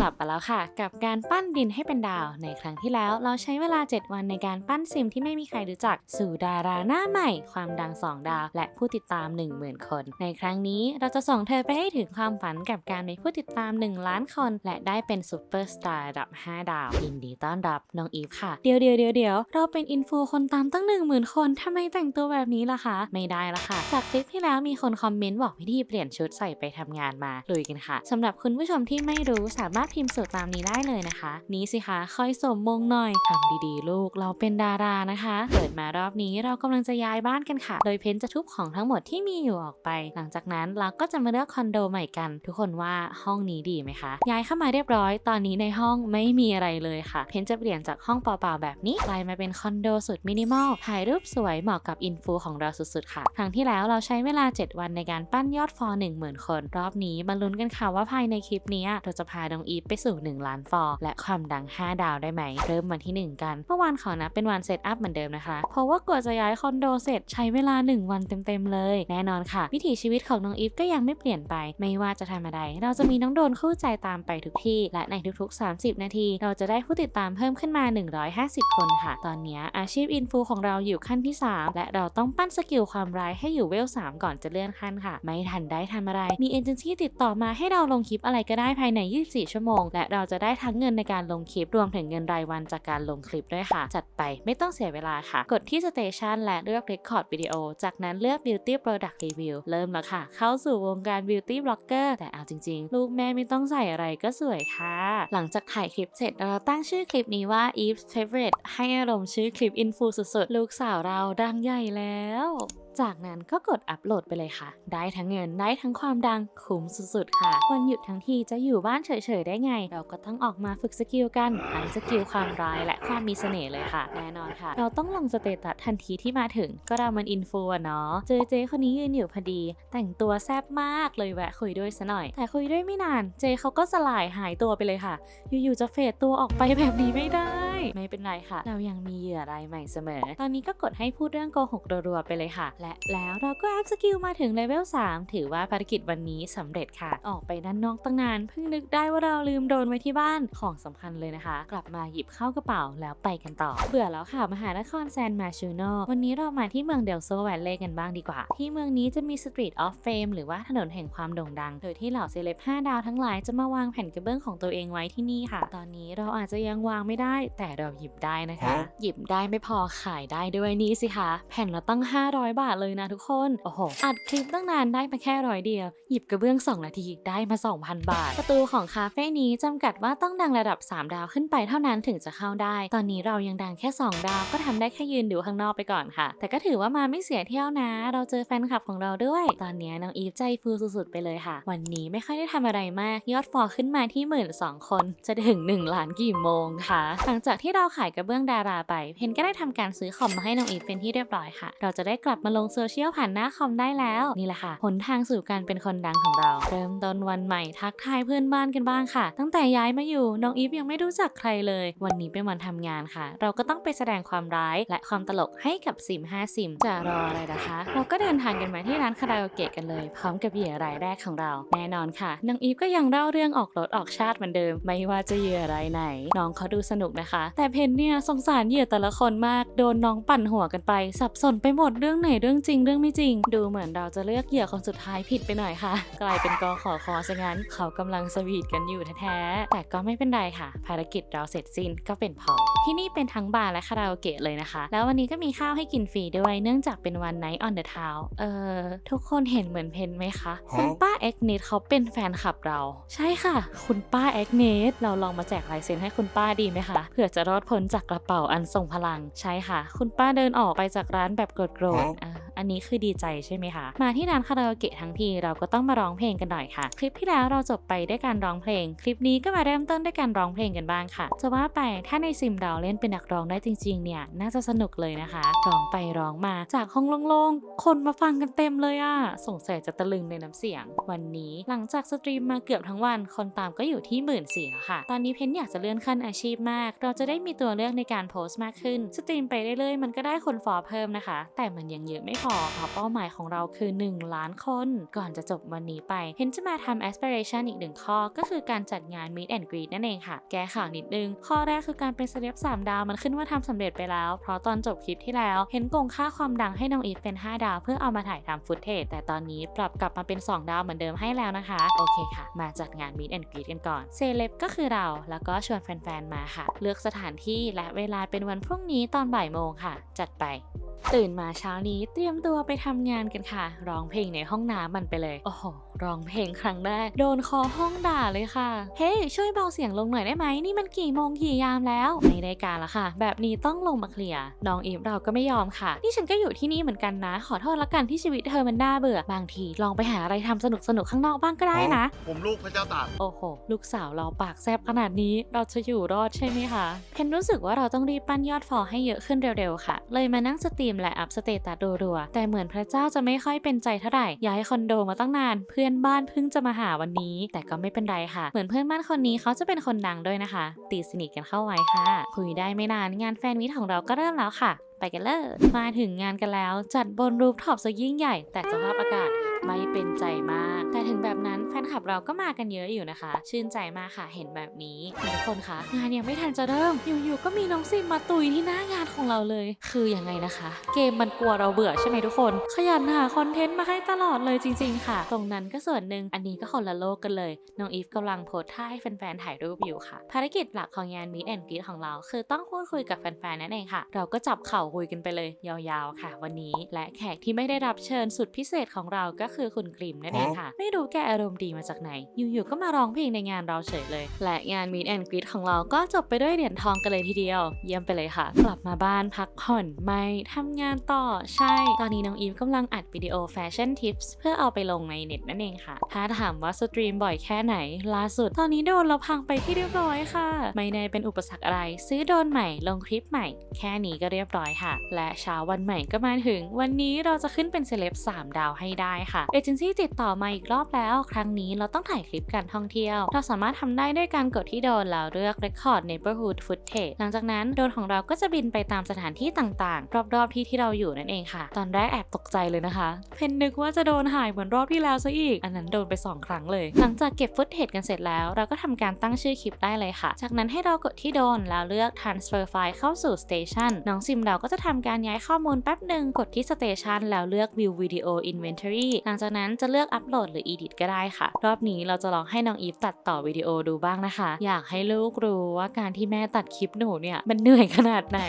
กลับมาแล้วค่ะ กับการปั้นดินให้เป็นดาว ในครั้งที่แล้วเราใช้เวลา 7 วันในการปั้นซิมที่ไม่มีใครรู้จัก สู่ดาราหน้าใหม่ ความดัง 2 ดาว และผู้ติดตาม 10,000 คน ในครั้งนี้เราจะส่งเธอไปให้ถึงความฝันกับการมีผู้ติดตาม 1 ล้านคน และได้เป็นซูเปอร์สตาร์ระดับ 5 ดาวยินดีต้อนรับน้องอีฟค่ะเดี๋ยวเดี๋ยวเดี๋ยวเดี๋ยวเราเป็นอินฟูคนตามตั้ง 10,000 คนทำไมแต่งตัวแบบนี้ล่ะคะ ไม่ได้ละค่ะ จากคลิปที่แล้วมีคนคอมเมนต์บอกวิธีเปลี่ยนชุดใส่ไปทำงานมาลุยกันค่ะสำหรับคุณผู้ชมที่ไม่รู้สามารถพิมพ์สูตรตามนี้ได้เลยนะคะ นี้สิคะคอยสมมงหน่อยทำดีๆ ลูกเราเป็นดารานะคะเปิดมารอบนี้เรากำลังจะย้ายบ้านกันค่ะ โดยเพนจะทุบของทั้งหมดที่มีอยู่ออกไป หลังจากนั้นเราก็จะมาเลือกคอนโดใหม่กัน ทุกคนว่าห้องนี้ดีไหมคะ ย้ายเข้ามาเรียบร้อย ตอนนี้ในห้องไม่มีอะไรเลยค่ะ เพนจะเปลี่ยนจากห้องเปล่าๆแบบนี้กลายมาเป็นคอนโดสุดมินิมอลถ่ายรูปสวยเหมาะกับอินฟูของเราสุดๆค่ะครั้งที่แล้วเราใช้เวลา 7 วันในการปั้นยอดฟอล10,000คน รอบนี้มาลุ้นกันค่ะว่าภายในคลิปนี้เราจะพาน้องอีฟไปสู่ 1 ล้านฟอลและความดัง 5 ดาวได้ไหม เริ่มวันที่ 1 กัน เมื่อวานขอนับเป็นวันเซตอัพเหมือนเดิมนะคะ เพราะว่ากว่าจะย้ายคอนโดเสร็จใช้เวลา 1 วันเต็มๆเลย แน่นอนค่ะ วิถีชีวิตของน้องอีฟก็ยังไม่เปลี่ยนไป ไม่ว่าจะทำอะไร เราจะมีน้องโดนคู่ใจตามไปทุกที่ และในทุกๆ 30 นาที เราจะได้ผู้ติดตามเพิ่มขึ้นมา 150 คนค่ะ ตอนนี้อาชีพอินฟูของเราอยู่ขั้นที่ 3 และเราต้องปั้นสกิลความร้ายให้อยู่เวล 3 ก่อนจะเลื่อนขั้นค่ะ ไม่ทันได้ทำอะไร มีเอเจนซี่ติดต่อมาให้เราลงคลิปอะไรก็ได้ภายใน 24 ชั่วโมงและเราจะได้ทั้งเงินในการลงคลิปรวมถึงเงินรายวันจากการลงคลิปด้วยค่ะ จัดไปไม่ต้องเสียเวลาค่ะ กดที่ Station และเลือก Record Video จากนั้นเลือก Beauty Product Review เริ่มแล้วค่ะ เข้าสู่วงการ Beauty Blogger แต่เอาจริง ๆ ลูกแม่ไม่ต้องใส่อะไรก็สวยค่ะ หลังจากถ่ายคลิปเสร็จเราตั้งชื่อคลิปนี้ว่า Eve's Favorite ให้อารมณ์ชื่อคลิปอินฟูสุดๆลูกสาวเราดังใหญ่แล้ว จากนั้นก็กดอัปโหลดไปเลยค่ะ ได้ทั้งเงินได้ทั้งความดังคุ้มสุดๆค่ะ วันหยุดทั้งทีจะอยู่บ้านเฉยๆได้ไง เราก็ต้องออกมาฝึกสกิลกันทั้งสกิลความร้ายและความมีเสน่ห์เลยค่ะ แน่นอนค่ะ เราต้องลงสเตตัสทันทีที่มาถึง ก็เรามันอินฟูอะเนาะเจอเจคนนี้ยืนอยู่พอดี แต่งตัวแซ่บมากเลยแวะคุยด้วยซะหน่อย แต่คุยด้วยไม่นาน เจเขาก็สลายหายตัวไปเลยค่ะ อยู่ๆจะเฟดตัวออกไปแบบนี้ไม่ได้ ไม่เป็นไรค่ะ เรายังมีเหยื่อรายใหม่เสมอ ตอนนี้ก็กดให้พูดเรื่องโกหกรัวๆไปเลยค่ะ และแล้วเราก็อัพสกิลมาถึงเลเวล3 ถือว่าภารกิจวันนี้สำเร็จค่ะ ออกไปด้านนอกตั้งนานเพิ่งนึกได้ว่าเราลืมโดนไว้ที่บ้านของสำคัญเลยนะคะ กลับมาหยิบเข้ากระเป๋าแล้วไปกันต่อ เบื่อแล้วค่ะมหานครแซนมาชูโนวันนี้เรามาที่เมืองเดลโซแวลเล่กันบ้างดีกว่า ที่เมืองนี้จะมีสตรีทออฟเฟมหรือว่าถนนแห่งความโด่งดัง โดยที่เหล่าเซเลบ5ดาวทั้งหลายจะมาวางแผ่นกระเบื้องของตัวเองไว้ที่นี่ค่ะ ตอนนี้เราอาจจะยังวางไม่ได้ แต่เราหยิบได้นะคะ หยิบได้ไม่พอขายได้ด้วยนี่สิคะ แผ่นละตั้ง 500 บาทเลยนะทุกคน โอ้โห อัดคลิปตั้งนานได้มาแค่ร้อยเดียว หยิบกระเบื้อง 2 นาทีได้มา 2,000 บาท ประตูของคาเฟ่นี้จำกัดว่าต้องดังระดับ 3 ดาวขึ้นไปเท่านั้นถึงจะเข้าได้ ตอนนี้เรายังดังแค่ 2 ดาวก็ทำได้แค่ยืนดูข้างนอกไปก่อนค่ะ แต่ก็ถือว่ามาไม่เสียเที่ยวนะ เราเจอแฟนคลับของเราด้วย ตอนนี้น้องอีฟใจฟูสุดๆไปเลยค่ะ วันนี้ไม่ค่อยได้ทำอะไรมาก ยอดฟอลขึ้นมาที่หมื่นสองคน จะถึง1ล้านกี่โมงคะหลังจากที่เราขายกระเบื้องดาราไป เพนก็ได้ทำการซื้อคอมมาให้น้องอีฟเป็นที่เรียบร้อยค่ะ เราจะได้กลับมาลงโซเชียลผ่านหน้าคอมได้แล้ว นี่แหละค่ะหนทางสู่การเป็นคนดังของเรา เริ่มต้นวันใหม่ทักทายเพื่อนบ้านกันบ้างค่ะ ตั้งแต่ย้ายมาอยู่น้องอีฟยังไม่รู้จักใครเลย วันนี้เป็นวันทำงานค่ะ เราก็ต้องไปแสดงความร้ายและความตลกให้กับซิม5ซิมจะรออะไรนะคะ เราก็เดินทางกันมาที่ร้านคาราโอเกะกันเลย พร้อมกับเหยื่อรายแรกของเรา แน่นอนค่ะน้องอีฟก็ยังเล่าเรื่องออกรถออกชาติเหมือนเดิม ไม่ว่าจะเหยื่อรายไหน น้องเขาดูสนุกนะคะแต่เพนเนี่ยสงสารเหยื่อแต่ละคนมาก โดนน้องปั่นหัวกันไป สับสนไปหมดเรื่องไหนเรื่องจริงเรื่องไม่จริง ดูเหมือนเราจะเลือกเหยื่อคนสุดท้ายผิดไปหน่อยค่ะ กลายเป็นกอขอคอซะงั้น เขากำลังสวีทกันอยู่แท้ๆ แต่ก็ไม่เป็นไรค่ะ ภารกิจเราเสร็จสิ้นก็เป็นพอ ที่นี่เป็นทั้งบาร์และคาราโอเกะเลยนะคะ แล้ววันนี้ก็มีข้าวให้กินฟรีด้วย เนื่องจากเป็นวันไนท์ออนเดอะทาวเออทุกคนเห็นเหมือนเพนไหมคะคุณป้าเอ็กเนทเขาเป็นแฟนคลับเรา ใช่ค่ะ คุณป้าเอ็กเนทเราลองมาแจกลายเซ็นให้คุณป้าดีไหมคะเผื่อจะรอดพ้นจากกระเป๋าอันทรงพลัง ใช่ค่ะ คุณป้าเดินออกไปจากร้านแบบโกรธๆ อันนี้คือดีใจใช่ไหมคะ มาที่ร้านคาราโอเกะทั้งทีเราก็ต้องมาร้องเพลงกันหน่อยค่ะ คลิปที่แล้วเราจบไปด้วยการร้องเพลง คลิปนี้ก็มาเริ่มต้นด้วยการร้องเพลงกันบ้างค่ะ จะว่าไปถ้าในซิมเราเล่นเป็นนักร้องได้จริงๆ เนี่ยน่าจะสนุกเลยนะคะร้องไปร้องมาจากห้องโล่งๆ คนมาฟังกันเต็มเลยอะสงสัยจะตะลึงในน้ำเสียง วันนี้หลังจากสตรีมมาเกือบทั้งวัน คนตามก็อยู่ที่หมื่นสี่แล้วค่ะ ตอนนี้เพนอยากจะเลื่อนขั้นอาชีพมาก เราจะได้มีตัวเลือกในการโพสต์มากขึ้น สตรีมไปเรื่อยๆมันก็ได้คนฟอลเพิ่มนะคะ แต่มันยังเยอะไม่พออเพราะเป้าหมายของเราคือ 1 ล้านคน ก่อนจะจบวันนี้ไป เห็นจะมาทำ aspiration อีกหนึ่งข้อ ก็คือการจัดงาน meet and greet นั่นเองค่ะ แก้ข่าวนิดนึง ข้อแรกคือการเป็นเซเลบ3ดาวมันขึ้นว่าทำสำเร็จไปแล้ว เพราะตอนจบคลิปที่แล้ว เห็นกงค่าความดังให้น้องอีฟเป็น 5 ดาว เพื่อเอามาถ่ายทำฟุตเทจแต่ตอนนี้ปรับกลับมาเป็น 2 ดาวเหมือนเดิมให้แล้วนะคะ โอเคค่ะ มาจัดงาน meet and greet กันก่อนเซเลบก็คือเราแล้วก็ชวนแฟนๆมาค่ะ เลือกสถานที่และเวลาเป็นวันพรุ่งนี้ตอนบ่ายโมงค่ะ จัดไป ตื่นมาเช้านี้เตรียมตัวไปทำงานกันค่ะ ร้องเพลงในห้องน้ำมันไปเลย โอ้โห ร้องเพลงครั้งแรก โดนคอห้องด่าเลยค่ะ เฮ้ย ช่วยเบาเสียงลงหน่อยได้ไหมนี่มันกี่โมงกี่ยามแล้ว ไม่ได้การละค่ะ แบบนี้ต้องลงมาเคลียร์น้องอีฟเราก็ไม่ยอมค่ะ นี่ฉันก็อยู่ที่นี่เหมือนกันนะ ขอโทษละกันที่ชีวิตเธอมันน่าเบื่อบางทีลองไปหาอะไรทำสนุกสนุกๆข้างนอกบ้างก็ได้นะ ผมลูกพระเจ้าตากโอ้โห ลูกสาวเราปากแซบขนาดนี้เราจะอยู่รอดใช่ไหมคะเพนรู้สึกว่าเราต้องรีบปั้นยอดฟอลให้เยอะขึ้นเร็วๆค่ะ เลยมานั่งสตรีมและอัพสเตตัสรัวๆแต่เหมือนพระเจ้าจะไม่ค่อยเป็นใจเท่าไหร่ย้ายคอนโดมาตั้งนานเพื่อนอนบ้านเพิ่งจะมาหาวันนี้ แต่ก็ไม่เป็นไรค่ะ เหมือนเพื่อนบ้านคนนี้เขาจะเป็นคนดังด้วยนะคะ ตีสนิทกันเข้าไว้ค่ะ คุยได้ไม่นานงานแฟนมิตของเราก็เริ่มแล้วค่ะ ไปกันเลย มาถึงงานกันแล้ว จัดบนรูฟท็อปซะยิ่งใหญ่ แต่สภาพอากาศ ไม่เป็นใจมาก แต่ถึงแบบนั้นแฟนคลับเราก็มากันเยอะอยู่นะคะ ชื่นใจมากค่ะเห็นแบบนี้ทุกคนคะงานยังไม่ทันจะเริ่ม อยู่ๆก็มีน้องซิมมาตุยที่หน้างานของเราเลย คือยังไงนะคะ เกมมันกลัวเราเบื่อใช่ไหมทุกคน ขยันหาคอนเทนต์มาให้ตลอดเลยจริง ๆ ค่ะ ตรงนั้นก็ส่วนหนึ่งอันนี้ก็คนละโลกกันเลยน้องอีฟกำลังโพสท่าให้แฟนๆถ่ายรูปอยู่ค่ะ ภารกิจหลักของงาน Meet and Greet ของเรา คือต้องพูดคุยกับแฟนๆนั่นเองค่ะ เราก็จับเข่าคุยกันไปเลย ยาวๆค่ะ วันนี้และแขกที่ไม่ได้รับเชิญสุดพิเศษของเราก็คือคุณกริมนั่นเองค่ะ ไม่รู้แกอารมณ์ดีมาจากไหน อยู่ๆก็มาร้องเพลงในงานเราเฉยเลย และงาน Meet and Greet ของเราก็จบไปด้วยเหรียญทองกันเลยทีเดียว เยี่ยมไปเลยค่ะ กลับมาบ้านพักผ่อนไม่ทำงานต่อใช่ ตอนนี้น้องอีฟกำลังอัดวิดีโอแฟชั่นทิปส์เพื่อเอาไปลงในเน็ตนั่นเองค่ะ ถ้าถามว่าสตรีมบ่อยแค่ไหน ล่าสุด ตอนนี้โดนเราพังไปที่เรียบร้อยค่ะ ไม่ได้เป็นอุปสรรคอะไร ซื้อโดนใหม่ลงคลิปใหม่ แค่นี้ก็เรียบร้อยค่ะ และเช้าวันใหม่ก็มาถึง วันนี้เราจะขึ้นเป็นเซเลบ3 ดาวให้ได้ค่ะเอเจนซี่ติดต่อมาอีกรอบแล้ว ครั้งนี้เราต้องถ่ายคลิปการท่องเที่ยว เราสามารถทำได้ด้วยการกดที่โดนแล้วเลือก Record Neighborhood Footage หลังจากนั้นโดนของเราก็จะบินไปตามสถานที่ต่างๆ รอบๆที่ที่เราอยู่นั่นเองค่ะ ตอนแรกแอบตกใจเลยนะคะ เพนนึกว่าจะโดนหายเหมือนรอบที่แล้วซะอีก อันนั้นโดนไป 2 ครั้งเลย หลังจากเก็บฟุตเทจกันเสร็จแล้ว เราก็ทำการตั้งชื่อคลิปได้เลยค่ะ จากนั้นให้เรากดที่โดนแล้วเลือก transfer file เข้าสู่ station น้องซิมเราก็จะทำการย้ายข้อมูลแป๊บหนึ่งกดที่ station แล้วเลือก view video inventory ลังจากนั้นจะเลือก upload หรือ edit ก็ได้ค่ะ รอบนี้เราจะลองให้น้องอีฟตัดต่อวิดีโอดูบ้างนะคะ อยากให้ลูกรู้ว่าการที่แม่ตัดคลิปหนูเนี่ยมันเหนื่อยขนาดไหน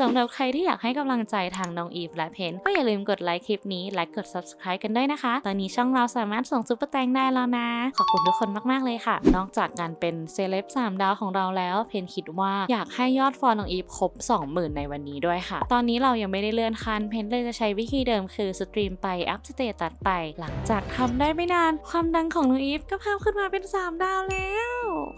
สำหรับใครที่อยากให้กำลังใจทางน้องอีฟและเพนก็อย่าลืมกดไลค์คลิปนี้และกด subscribe กันด้วยนะคะ ตอนนี้ช่องเราสามารถส่งซุปเปอร์แตงได้แล้วนะ ขอบคุณทุกคนมาก ๆ เลยค่ะ นอกจากการเป็นเซเลบ3ดาวของเราแล้ว เพนคิดว่าอยากให้ยอดฟอลน้องอีฟครบ 20,000 ในวันนี้ด้วยค่ะ ตอนนี้เรายังไม่ได้เลื่อนขั้นเพนเลยจะใช้วิธีเดิมคือสตรีมไปอัพสเตตัสไปหลังจากทำได้ไม่นาน ความดังของน้องอีฟก็เพิ่มขึ้นมาเป็น 3 ดาวแล้ว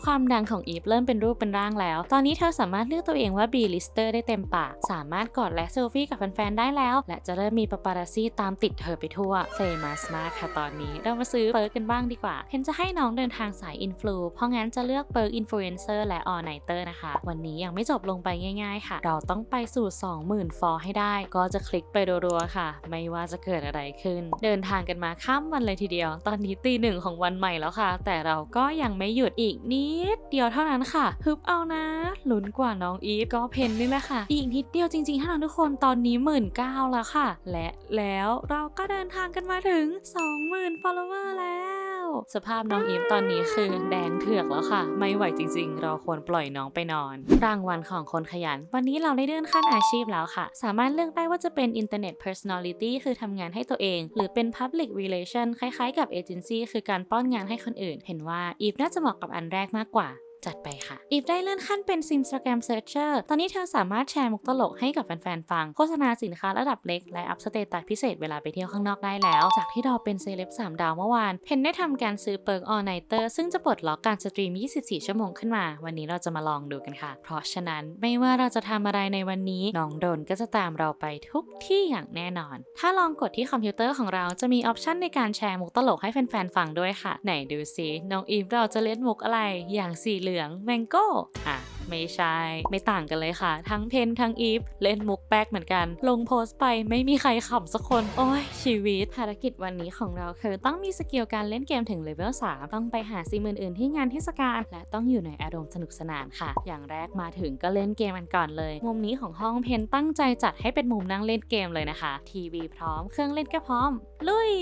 ความดังของอีฟเริ่มเป็นรูปเป็นร่างแล้ว ตอนนี้เธอสามารถเลือกตัวเองว่า B lister ได้เต็มปาก สามารถกอดและเซลฟี่กับแฟนๆได้แล้ว และจะเริ่มมีปาปาราซี่ตามติดเธอไปทั่วเฟมัสมากค่ะตอนนี้เรามาซื้อเปิร์กกันบ้างดีกว่าเพนจะให้น้องเดินทางสายอินฟลูเพราะงั้นจะเลือกเปิร์กอินฟลูเอนเซอร์และออไนเตอร์นะคะ วันนี้ยังไม่จบลงไปง่าย ๆ ค่ะ เราต้องไปสู่ 20,000 ฟอลให้ได้ ก็จะคลิกไปรัวๆค่ะ ไม่ว่าจะเกิดอะไรขึ้น เดินทางกันมาข้ามวันเลยทีเดียว ตอนนี้ตีหนึ่งของวันใหม่แล้วค่ะ แต่เราก็ยังไม่หยุดอีกนิดเดียวเท่านั้นค่ะฮึบเอานะลุ้นกว่าน้องอีฟก็เพนนี่แหละค่ะ อีกนิดเดียวจริงๆเท่านั้นทุกคนตอนนี้หมื่นเก้าแล้วค่ะ และแล้วเราก็เดินทางกันมาถึง 20,000 follower แล้ว สภาพน้องอีฟตอนนี้คือแดงเถือกแล้วค่ะ ไม่ไหวจริงๆ เราควรปล่อยน้องไปนอน รางวัลของคนขยัน วันนี้เราได้เลื่อนขั้นอาชีพแล้วค่ะ สามารถเลือกได้ว่าจะเป็น Internet Personality คือทำงานให้ตัวเอง หรือเป็น Public Relation คล้ายๆ กับเอเจนซี่คือการป้อนงานให้คนอื่น เห็นว่าอีฟน่าจะเหมาะกับอันแรกมากกว่า จัดไปค่ะ อีฟได้เลื่อนขั้นเป็น Instagram Searcher ตอนนี้เธอสามารถแชร์มุกตลกให้กับแฟนๆ ฟัง โฆษณาสินค้าระดับเล็ก และอัพสเตตัสพิเศษเวลาไปเที่ยวข้างนอกได้แล้ว จากที่เราเป็นเซเลบ3 ดาวเมื่อวาน เพนได้ทำการซื้อเปิร์กออนไนเตอร์ซึ่งจะปลดล็อกการสตรีม 24 ชั่วโมงขึ้นมา วันนี้เราจะมาลองดูกันค่ะ เพราะฉะนั้นไม่ว่าเราจะทำอะไรในวันนี้น้องโดนก็จะตามเราไปทุกที่อย่างแน่นอน ถ้าลองกดที่คอมพิวเตอร์ของเราจะมีออปชันในการแชร์มุกตลกให้แฟนๆ ฟังด้วยค่ะ ไหนดูซิน้องอีฟเราจะเล่นมุกอะไรอย่างสีเหลืองแมงโก้อะไม่ใช่ ไม่ต่างกันเลยค่ะ ทั้งเพนทั้งอีฟ เล่นมุกแป๊กเหมือนกัน ลงโพสต์ไปไม่มีใครขำสักคน โอ้ย ชีวิต ภารกิจวันนี้ของเราคือต้องมีสกิลการเล่นเกมถึงเลเวล3ต้องไปหาซิมอื่นๆที่งานเทศกาล และต้องอยู่ในอารมณ์สนุกสนานค่ะ อย่างแรกมาถึงก็เล่นเกมกันก่อนเลย มุมนี้ของห้องเพนตั้งใจจัดให้เป็นมุมนั่งเล่นเกมเลยนะคะ ทีวีพร้อมเครื่องเล่นก็พร้อม ลุย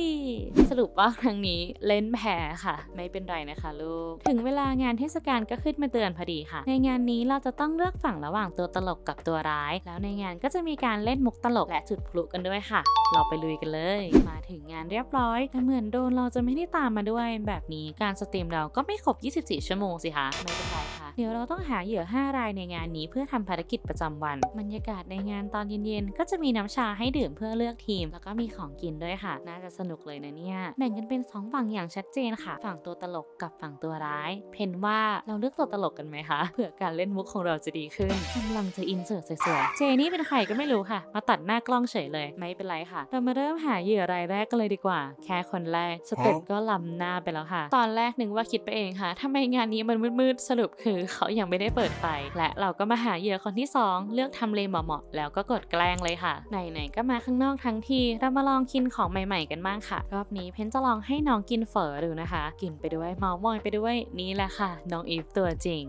สรุปว่าครั้งนี้เล่นแพ้ค่ะ ไม่เป็นไรนะคะลูก ถึงเวลางานเทศกาลก็ขึ้นมาเตือนพอดีค่ะ ในงานนี้เราจะต้องเลือกฝั่งระหว่างตัวตลกกับตัวร้าย แล้วในงานก็จะมีการเล่นมุกตลกและจุดพลุกันด้วยค่ะ เราไปลุยกันเลย มาถึงงานเรียบร้อยแต่เหมือนโดนเราจะไม่ได้ตามมาด้วย แบบนี้การสตรีมเราก็ไม่ครบ 24 ชั่วโมงสิคะไม่เป็นไรค่ะ เดี๋ยวเราต้องหาเหยื่อ 5 รายในงานนี้เพื่อทำภารกิจประจำวัน บรรยากาศในงานตอนเย็นๆ ก็จะมีน้ำชาให้ดื่มเพื่อเลือกทีม แล้วก็มีของกินด้วยค่ะ น่าจะสนุกเลยนะเนี่ย แบ่งกันเป็นสองฝั่งอย่างชัดเจนค่ะ ฝั่งตัวตลกกับฝั่งตัวร้าย เพนว่าเราเลือกตัวตลกกันไหมคะเผื่อการเล่นมุกของเราจะดีขึ้นกำลังจะอินเสิร์ตสวยๆเจนี่เป็นใครก็ไม่รู้ค่ะ มาตัดหน้ากล้องเฉยเลย ไม่เป็นไรค่ะ เรามาเริ่มหาเหยื่อรายแรกกันเลยดีกว่า แค่คนแรกสเต็ปก็ล้ำหน้าไปแล้วค่ะ ตอนแรกนึกว่าคิดไปเองค่ะทำไมงานนี้มันมืดๆสรุปคือเขายังไม่ได้เปิดไฟและเราก็มาหาเหยื่อคนที่สองเลือกทำเลเหมาะๆแล้วก็กดแกล้งเลยค่ะไหนๆก็มาข้างนอกทั้งทีเรามาลองกินของใหม่ๆกันบ้างค่ะรอบนี้เพนจะลองให้น้องกินเฝอดูนะคะ กินไปด้วยเมามอยไปด้วยนี่แหละค่ะ น้องอีฟตัวจริง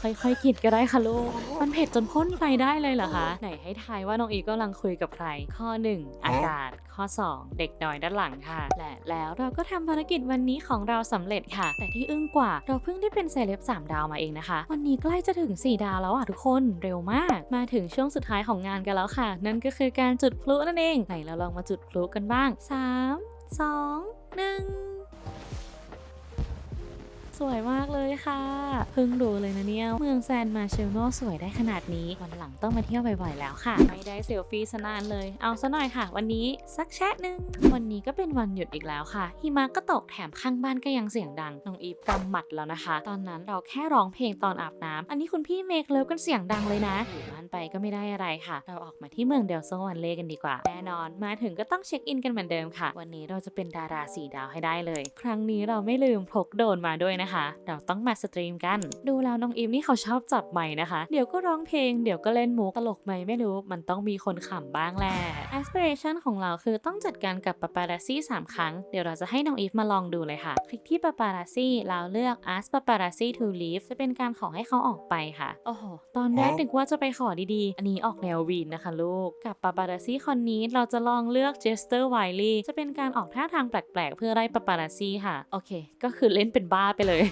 ค่อยๆกินก็ได้ค่ะลูกมันเผ็ดจนพ่นไฟได้เลยเหรอคะไหนให้ทายว่าน้องอีฟกำลังคุยกับใครข้อ 1 อากาศ ข้อ 2 เด็กน้อยด้านหลังค่ะ และแล้วเราก็ทำภารกิจวันนี้ของเราสำเร็จค่ะ แต่ที่อึ้งกว่าเราเพิ่งได้เป็นเซเลบ3ดาวมาเองนะคะ วันนี้ใกล้จะถึง 4 ดาวแล้วอะทุกคนเร็วมาก มาถึงช่วงสุดท้ายของงานกันแล้วค่ะ นั่นก็คือการจุดพลุนั่นเองไหนเราลองมาจุดพลุกันบ้าง 3 2 1ส วยมากเลยค่ะ เพิ่งดูเลยนะเนี่ย เมืองแซนมาเชลโนสวยได้ขนาดนี้ วันหลังต้องมาเที่ยวบ่อยๆแล้วค่ะ ไม่ได้เซลฟี่ซะนานเลย เอาซะหน่อยค่ะ วันนี้สักแชะหนึ่งวันนี้ก็เป็นวันหยุดอีกแล้วค่ะหิมะก็ตกแถมข้างบ้านก็ยังเสียงดังน้องอีฟกำหมัดแล้วนะคะ ตอนนั้นเราแค่ร้องเพลงตอนอาบน้ำอันนี้คุณพี่เมคเลิฟกันเสียงดังเลยนะอยู่บ้านไปก็ไม่ได้อะไรค่ะ เราออกมาที่เมืองเดลโซวันเล่กันดีกว่าแน่นอนมาถึงก็ต้องเช็คอินกันเหมือนเดิมค่ะ วันนี้เราจะเป็นดาราสีดาวให้ได้เลย ครั้งนี้เราไม่ลืมพกโดรนมาด้วยนะคะเราต้องมาสตรีมกัน ดูแล้วน้องอีฟนี่เขาชอบจับไมค์นะคะ เดี๋ยวก็ร้องเพลง เดี๋ยวก็เล่นมุกตลกไหมไม่รู้ มันต้องมีคนขำบ้างแหละ aspiration ของเราคือต้องจัดการกับปาปา r าซี่3ครั้ง เดี๋ยวเราจะให้น้องอีฟมาลองดูเลยค่ะ คลิกที่ปาปา r าซี่แล้วเลือก ask paparazzi to leave จะเป็นการขอให้เขาออกไปค่ะ โอ้โห ตอนแรกนึกว่าจะไปขอดีๆ อันนี้ออกแนววีนนะคะลูก กับปาปา r าซี่คนนี้เราจะลองเลือก Jester Wiley จะเป็นการออกท่าทางแปลกๆ เพื่อไล่ปาปา r าซี่ค่ะ โอเค ก็คือเล่นเป็นบ้าไปเลย Taylor.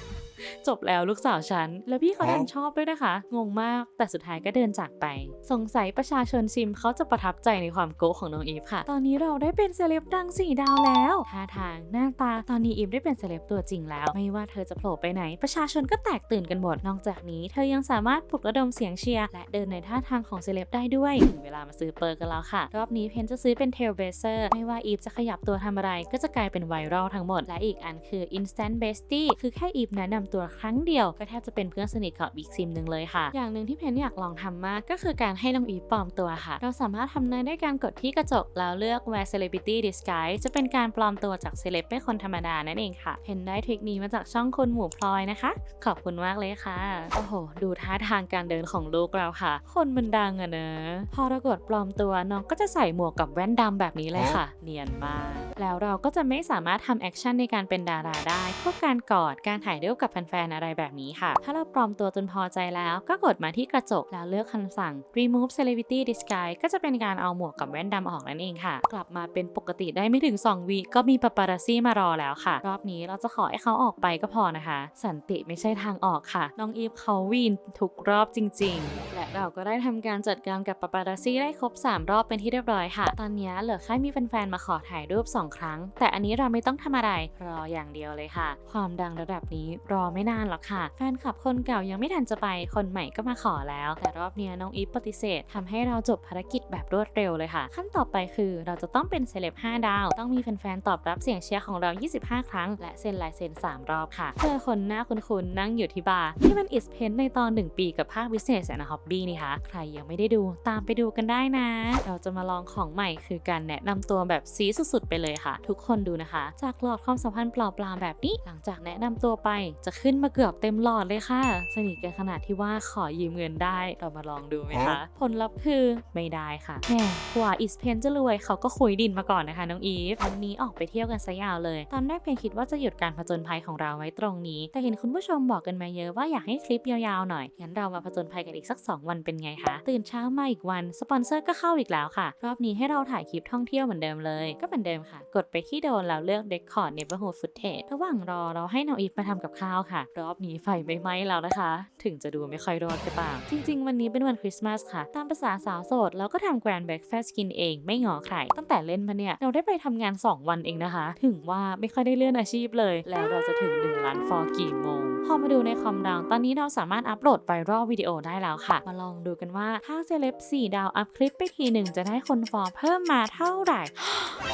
จบแล้วลูกสาวฉัน แล้วพี่เขาดันชอบด้วยนะคะ งงมาก แต่สุดท้ายก็เดินจากไป สงสัยประชาชนซิมเขาจะประทับใจในความโก้ของน้องอีฟค่ะ ตอนนี้เราได้เป็นเซเลบดังสี่ดาวแล้วท่าทางหน้าตาตอนนี้อีฟได้เป็นเซเลบตัวจริงแล้ว ไม่ว่าเธอจะโผล่ไปไหน ประชาชนก็แตกตื่นกันหมด นอกจากนี้เธอยังสามารถปลุกระดมเสียงเชียร์และเดินในท่าทางของเซเลบได้ด้วยถึงเวลามาซื้อเปอร์กันแล้วค่ะ รอบนี้เพนจะซื้อเป็นเทลเบเซอร์ไม่ว่าอีฟจะขยับตัวทำอะไร ก็จะกลายเป็นไวรัลทั้งหมด และอีกอันคือ instant bestie คือแค่อีฟแนะนำตัวครั้งเดียวก็แทบจะเป็นเพื่อนสนิทกับอีกซิมหนึ่งเลยค่ะ อย่างหนึ่งที่เพนอยากลองทำมากก็คือการให้น้องอีปลอมตัวค่ะ เราสามารถทำได้ด้วยการกดที่กระจกแล้วเลือก wear celebrity disguise จะเป็นการปลอมตัวจากเซเลบเป็นคนธรรมดานั่นเองค่ะ เพนได้เทคนิคมาจากช่องคุณหมูพลอยนะคะ ขอบคุณมากเลยค่ะ โอ้โห ดูท่าทางการเดินของลูกเราค่ะ คนมันดังอะเนอะพอเรากดปลอมตัวน้องก็จะใส่หมวกกับแว่นดำแบบนี้เลยค่ะ เนียนมาก แล้วเราก็จะไม่สามารถทำแอคชั่นในการเป็นดาราได้พวกการกอดการถ่ายรูปกับแฟนๆ อะไรแบบนี้ค่ะ ถ้าเราปลอมตัวจนพอใจแล้วก็กดมาที่กระจกแล้วเลือกคำสั่ง remove celebrity disguise ก็จะเป็นการเอาหมวกกับแว่นดำออกนั่นเองค่ะ กลับมาเป็นปกติได้ไม่ถึง 2วีก็มีปาปาราซี่มารอแล้วค่ะ รอบนี้เราจะขอให้เขาออกไปก็พอนะคะ สันติไม่ใช่ทางออกค่ะ น้องอีฟเขาวีนทุกรอบจริง ๆ เราก็ได้ทำการจัดการกับปาปาราซี่ได้ครบ 3 รอบเป็นที่เรียบร้อยค่ะ ตอนนี้เหลือแค่มีแฟนๆมาขอถ่ายรูป 2 ครั้ง แต่อันนี้เราไม่ต้องทำอะไรรออย่างเดียวเลยค่ะ ความดังระดับนี้รอไม่นานหรอกค่ะ แฟนคลับคนเก่ายังไม่ทันจะไปคนใหม่ก็มาขอแล้ว แต่รอบนี้น้องอีฟปฏิเสธทำให้เราจบภารกิจแบบรวดเร็วเลยค่ะ ขั้นต่อไปคือเราจะต้องเป็นเซเลบ5ดาว ต้องมีแฟนๆตอบรับเสียงเชียร์ของเรา 25 ครั้ง และเซ็นลายเซ็น 3 รอบค่ะเจอคนหน้าคุ้นๆนั่งอยู่ที่บาร์ที่มันอิสเพนในตอน 1 ปีกับภาค Business and Hobby ปี้คะ ใครยังไม่ได้ดูตามไปดูกันได้นะ เราจะมาลองของใหม่คือการแนะนำตัวแบบซีสุดๆ ไปเลยค่ะ ทุกคนดูนะคะ จากหลอดความสัมพันธ์เปล่าปลาแบบนี้ หลังจากแนะนำตัวไปจะขึ้นมาเกือบเต็มหลอดเลยค่ะ สนิทกันขนาดที่ว่าขอยืมเงินได้ เรามาลองดูไหมคะ ผลลัพธ์คือไม่ได้ค่ะแหมกว่าอิสเพนจะรวยเขาก็คุยดินมาก่อนนะคะน้องอีฟวันนี้ออกไปเที่ยวกันซะยาวเลย ตอนแรกเพนคิดว่าจะหยุดการผจญภัยของเราไว้ตรงนี้ แต่เห็นคุณผู้ชมบอกกันมาเยอะว่าอยากให้คลิปยาวๆหน่อยงั้นเรามาผจญภัยกันอีกสัก2วันเป็นไงคะ ตื่นเช้ามาอีกวัน สปอนเซอร์ก็เข้าอีกแล้วค่ะ รอบนี้ให้เราถ่ายคลิปท่องเที่ยวเหมือนเดิมเลย ก็เหมือนเดิมค่ะ กดไปที่โดนแล้วเลือก Record Neighborhood Footage ระหว่างรอเราให้น้องอีฟมาทำกับข้าวค่ะ รอบนี้ไฟไม่ไหม้แล้วนะคะถึงจะดูไม่ค่อยรอดก็ตาม จริง ๆ วันนี้เป็นวันคริสต์มาสค่ะ ตามภาษาสาวโสดเราก็ทำ Grand Breakfast กินเองไม่งอใคร ตั้งแต่เล่นมาเนี่ย เราได้ไปทำงาน 2 วันเองนะคะ ถึงว่าไม่ค่อยได้เลื่อนอาชีพเลย แล้วเราจะถึง1ล้านฟอร์กี่โมง พอมาดูในคอมดาวตอนนี้เราสามารถอัปโหลดไวรัลวิดีโอได้แล้วค่ะ มาลองดูกันว่าถ้าเซเลบ4ดาวอัพคลิปไปทีหนึ่งจะได้คนฟอลเพิ่มมาเท่าไหร่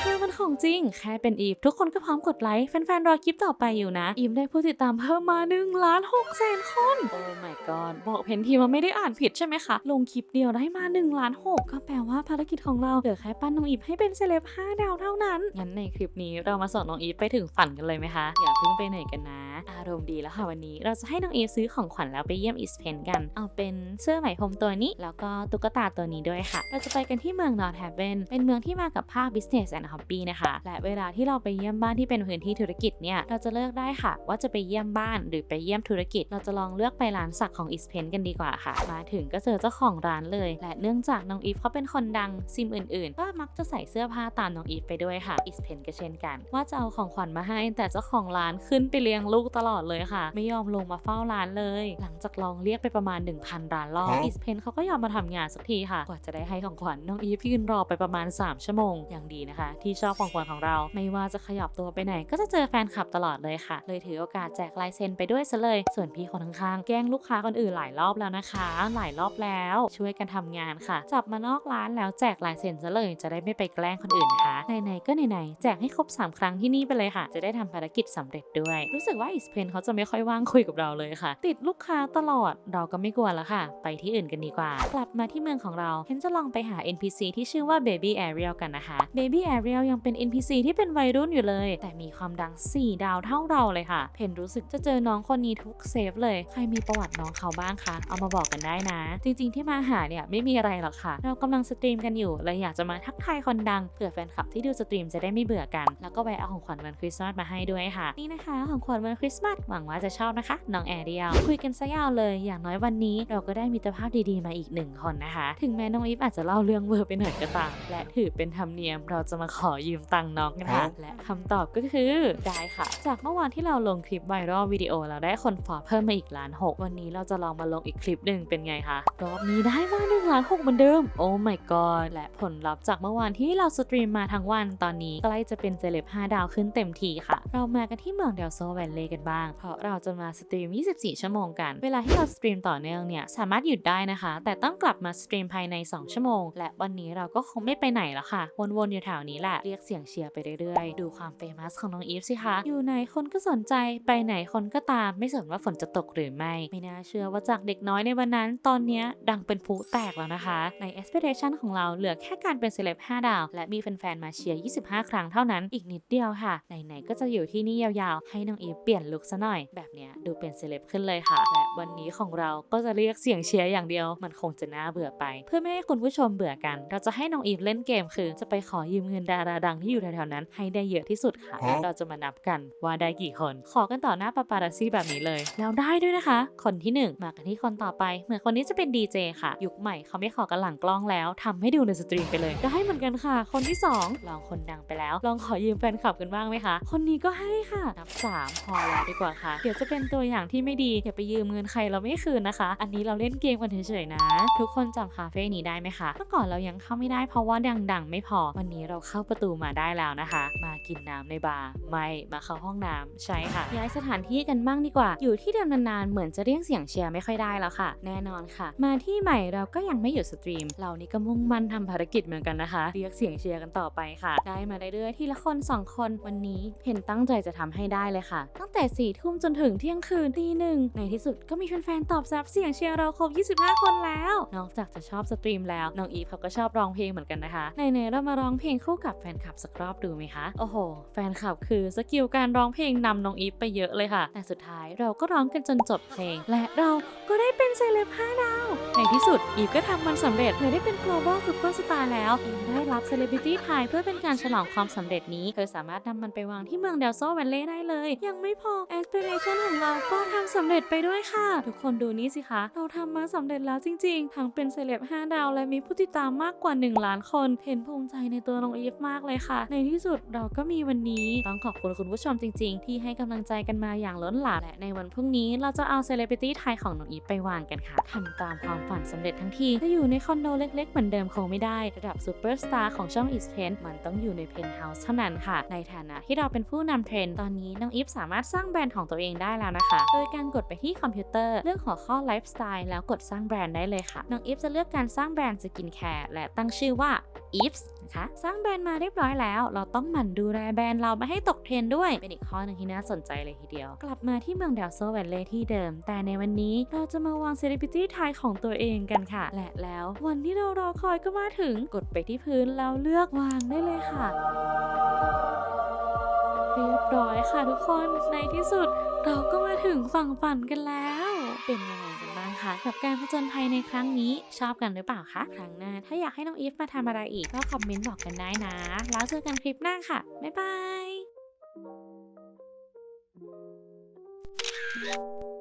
คือมันของจริง แค่เป็นอีฟทุกคนก็พร้อมกดไลค์แฟนๆรอคลิปต่อไปอยู่นะอีฟได้ผู้ติดตามเพิ่มมา1ล้าน6แสนคน my god บอกเพนทีว่าไม่ได้อ่านผิดใช่ไหมคะ ลงคลิปเดียวได้มา1ล้าน6ก็แปลว่าภารกิจของเราเหลือแค่ปั้นน้องอีฟให้เป็นเซเลบ5ดาวเท่านั้น งั้นในคลิปนี้เรามาส่งน้องอีฟไปถึงฝันกันเลยไหมคะ อย่าเพิ่งไปไหนกันนะ อารมณ์ดีแล้วค่ะวันนี้เราจะให้น้องอีฟซื้อของขวัญแล้วไปเยี่ยมอีสเพนกัน เอาเป็นเสื้อไหมพรมตัวนี้ แล้วก็ตุ๊กตาตัวนี้ด้วยค่ะ เราจะไปกันที่เมืองนอร์ทแฮเ e นเป็นเมืองที่มากับภาค Business and Hobby นะคะ และเวลาที่เราไปเยี่ยมบ้านที่เป็นพื้นที่ธุรกิจเนี่ยเราจะเลือกได้ค่ะ ว่าจะไปเยี่ยมบ้านหรือไปเยี่ยมธุรกิจ เราจะลองเลือกไปร้านสักของอีสเพนกันดีกว่าค่ะ มาถึงก็เจอเจ้าของร้านเลย และเนื่องจากน้องอีฟเขาเป็นคนดังซิมอื่นๆ ก็มักจะใส่เสื้อผ้าตามน้องอีฟไปด้วยค่ะอีสเพนก็เช่นกัน ว่าจะเอาของขวัญมาให้ แต่เจ้าของร้านขึ้นไปเลี้ยงลูกตลอดเลยค่ะ ไม่ยอมลงมาเฝ้าร้านเลย หลังจากลองเรียกไปประมาณ 1,000 ร้านรอบอีสเพนเขาก็ยอมมาทำงานสักทีค่ะกว่าจะได้ให้ของขวัญน้องอีฟยืนรอไปประมาณ 3 ชั่วโมงอย่างดีนะคะ ที่ชอบของขวัญของเรา ไม่ว่าจะขยับตัวไปไหน ก็จะเจอแฟนคลับตลอดเลยค่ะ เลยถือโอกาสแจกลายเซ็นไปด้วยซะเลย ส่วนพี่คนข้างๆแกล้งลููกค้าคนอื่นหลายรอบแล้วนะคะ หลายรอบแล้ว ช่วยกันทำงานค่ะ จับมานอกร้านแล้วแจกลายเซ็นซะเลยจะได้ไม่ไปแกล้งคนอื่นนะคะไหนๆก็ไหนๆแจกให้ครบ 3 ครั้งที่นี่ไปเลยค่ะ จะได้ทำภารกิจสำเร็จด้วย รู้สึกว่าอิสเพนเขาจะไม่ค่อยว่างคุยกับเราเลยค่ะ ติดลูกค้าตลอดเราก็ไม่กลัวแล้วค่ะ ไปที่อื่นกันดีกว่า กลับมาที่เมืองของเราเห็นจะลองไปหา NPC ที่ชื่อว่า Baby Ariel กันนะคะ Baby Ariel ยังเป็น NPC ที่เป็นวัยรุ่นอยู่เลย แต่มีความดัง 4 ดาวเท่าเราเลยค่ะ เพนรู้สึกจะเจอน้องคนนี้ทุกเซฟเลย ใครมีประวัติน้องเขาบ้างคะ เอามาบอกกันได้นะ จริง ๆ ที่มาหาเนี่ยไม่มีอะไรหรอกค่ะ เรากำลังสตรีมกันอยู่เลยอยากจะมาทักทายคนดังเผื่อแฟนคลับที่ดูสตรีมจะได้ไม่เบื่อกัน แล้วก็แวะเอาของขวัญวันคริสต์มาสมาให้ด้วยค่ะ นี่นะคะ ของขวัญวันคริสต์มาสหวังว่าจะชอบนะคะน้องแอเรียลคุยกันซะยาวเลยอย่างน้อยวันนี้ เราก็ได้มิตรภาพดีๆมาอีกหนึ่งคนนะคะ ถึงแม้น้องอีฟอาจจะเล่าเรื่องเวอร์ไปหน่อยก็ตามและถือเป็นธรรมเนียมเราจะมาขอยืมตังค์น้องกันค่ะและคำตอบก็คือได้ค่ะ จากเมื่อวานที่เราลงคลิปไวรัลวิดีโอเราได้คนฟอลเพิ่มมาอีกล้านหกวันนี้เราจะลองมาลงอีกคลิปหนึ่งเป็นไงคะรอบนี้ได้มา1ล้านหกเหมือนเดิม โอ้ my god และผลลัพธ์จากเมื่อวานที่เราสตรีมมาทั้งวันตอนนี้ ใกล้จะเป็นเซเลบ5ดาวขึ้นเต็มทีค่ะ เรามากันที่เมืองเดลโซแวนเลกันบ้าง เพราะเราจะมาสตรีม 24 ชั่วโมงกัน เวลาที่เราสตรีมต่อเนื่องเนี่ยสามารถหยุดได้นะคะ แต่ต้องกลับมาสตรีมภายใน 2 ชั่วโมง และวันนี้เราก็คงไม่ไปไหนแล้วค่ะ วนๆอยู่แถวนี้แหละเรียกเสียงเชียร์ไปเรื่อยๆ ดูความเฟมัสของน้องอีฟสิคะอยู่ไหนคนก็สนใจไปไหนคนก็ตามไม่สนว่าฝนจะตกหรือไม่ไม่น่าเชื่อว่าจากเด็กน้อยในวันนั้น ตอนเนี้ยดังเป็นพลุแตกแล้วนะคะ ใน expectation ของเราเหลือแค่การเป็นเซเลบ5 ดาว และมีแฟนๆ มาเชียร์ 25 ครั้งเท่านั้นอีกนิดเดียวค่ะ ไหนๆ ก็จะอยู่ที่นี่ยาวๆ ให้น้องอีฟเปลี่ยนลุคซะหน่อย แบบเนี้ยดูเป็นเซเลบขึ้นเลยค่ะ และวันนี้ของเราก็จะเรียกเสียงเชียร์อย่างเดียว มันคงจะน่าเบื่อไป เพื่อไม่ให้คุณผู้ชมเบื่อกัน เราจะให้น้องอีฟเล่นเกมคือ จะไปขอยืมเงินดาราดังที่อยู่แถวๆนั้น ให้ได้เยอะที่สุดค่ะและเราจะมานับกันว่าได้กี่คน ขอกันต่อหน้าปาปาราซี่แบบนี้เลย แล้วได้ด้วยนะคะคนที่หนึ่งมากันที่คนต่อไป เหมือนคนนี้จะเป็นดีเจค่ะ ยุคใหม่เขาไม่ขอกันหลังกล้องแล้วทำให้ดูในสตรีมไปเลย ได้เหมือนกันค่ะ คนที่สองลองคนดังไปแล้ว ลองขอยืมแฟนคลับกันบ้างไหมคะ คนนี้ก็ให้ค่ะ นับสามพอแล้วดีกว่าค่ะ เดี๋ยวจะเป็นตัวอย่างที่ไม่ดี อย่าไปยืมเงินใครเราไม่คืนนะคะ อันนี้เราเล่นเกมกันเฉยๆนะ ทุกคนจำคาเฟ่นี้ได้ไหมคะเมื่อก่อนเรายังเข้าไม่ได้เพราะว่าดังๆ ไม่พอ วันนี้เราเข้าประตูมาได้แล้วนะคะ มากินน้ำในบาร์ไม่มาเข้าห้องน้ำใช่ค่ะย้ายสถานที่กันบ้างดีกว่า อยู่ที่เดิมนานๆเหมือนจะเรียกลี่ยงเสียงเชียร์ไม่ค่อยได้แล้วค่ะ แน่นอนค่ะ มาที่ใหม่เราก็ยังไม่หยุดสตรีม เรานี่ก็มุ่งมั่นทำภารกิจเหมือนกันนะคะ เรียกเสียงเชียร์กันต่อไปค่ะ ได้มาเรื่อยๆทีละคนสองคนวันนี้เพนตั้งใจจะทำให้ได้เลยค่ะ ตั้งแต่4ี่ทุ่มจนถึงเที่ยงคืนตีหนึ่งในที่สุดก็มีแฟนๆตอบรับเสียงเชียร์เราครบ 25 คนแล้ว นอกจากจะชอบสตรีมแล้วน้องอีฟเขาก็ชอบร้องเพลงเหมือนกันนะคะไหนๆเรามาร้องเพลงคู่กับแฟนคลับสักรอบดูไหมคะโอ้โห แฟนคลับคือสกิลการร้องเพลงนำน้องอีฟไปเยอะเลยค่ะ แต่สุดท้ายเราก็ร้องกันจนจบเพลงและเราก็ได้เป็นเซเลบ5ดาว ในที่สุดอีฟก็ทำมันสำเร็จ เธอได้เป็น global superstar แล้วอีฟได้รับ celebrity ไทยเพื่อเป็นการฉลองความสำเร็จนี้ เธอสามารถนำมันไปวางที่เมืองเดลโซแวนเล่ได้เลย ยังไม่พอ aspiration ของเราก็ทำสำเร็จไปด้วยค่ะ ทุกคนดูนี่สิคะ เราทำมาสำเร็จแล้วจริงๆ ทั้งเป็นเซเลบ5ดาว และมีผู้ติดตามมากกว่า 1 ล้านคนเห็นภูมิใจในตัวน้องอีฟมากเลยค่ะ ในที่สุดเราก็มีวันนี้ต้องขอบคุณคุณผู้ชมจริง ๆ ที่ให้กำลังใจกันมาอย่างล้นหลามและในวันพรุ่งนี้เราจะเอาเิตี้ไทยของน้องอีฟไปวางกันค่ะทำตามความฝันสำเร็จทั้งทีจะอยู่ในคอนโดเล็กๆ เหมือนเดิมคงไม่ได้ ระดับซูเปอร์สตาร์ของช่องอีสเทนมันต้องอยู่ในเพนท์เฮาส์เท่านั้นค่ะ ในฐานะที่เราเป็นผู้นำเทรนด์ตอนนี้น้องอีฟสามารถสร้างแบรนด์ของตัวเองได้แล้วนะคะ โดยการกดไปที่คอมพิวเตอร์เลือกหัวข้อไลฟ์สไตล์แล้วกดสร้างแบรนด์ได้เลยค่ะน้องอีฟจะเลือกการสร้างแบรนด์สกินแคร์และตั้งชื่อว่า อีฟส์นะคะ สร้างแบรนด์มาเรียบร้อยแล้ว เราต้องหมั่นดูแลแบรนด์เราไม่ให้ตกเทรนด์ด้วย เป็นอีกข้อหนึ่งที่น่าสนใจเลยทีเดียว กลับมาที่เมืองเดลโซแวนเล่ที่เดิม แต่ในวันนี้เราจะมาวางเซเลบริตี้ไทยของตัวเองกันค่ะ และแล้ววันที่เรารอคอยก็มาถึงกดไปที่พื้นแล้วเลือกวางได้เลยค่ะเรียบร้อยค่ะทุกคนในที่สุดเราก็มาถึงฝั่งฝันกันแล้ว เป็นยังไง คะ กับการผจญภัยในครั้งนี้ชอบกันหรือเปล่าคะ ครั้งหน้า ถ้าอยากให้น้องอีฟมาทำอะไรอีกก็คอมเมนต์บอกกันได้นะ แล้วเจอกันคลิปหน้าค่ะ บ๊ายบาย